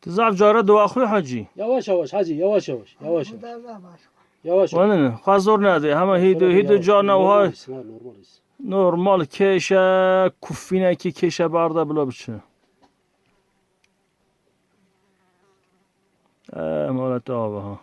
ته زاف جاره دو خو حاجی. یواش یواش حاجی یواش یواش یواش. یواش. ونه نه خو زور نه دی همه هیدو هیدو جان او های نورمال کشه کوفینه کی کشه بردا بلا بچه. اه مالت ها.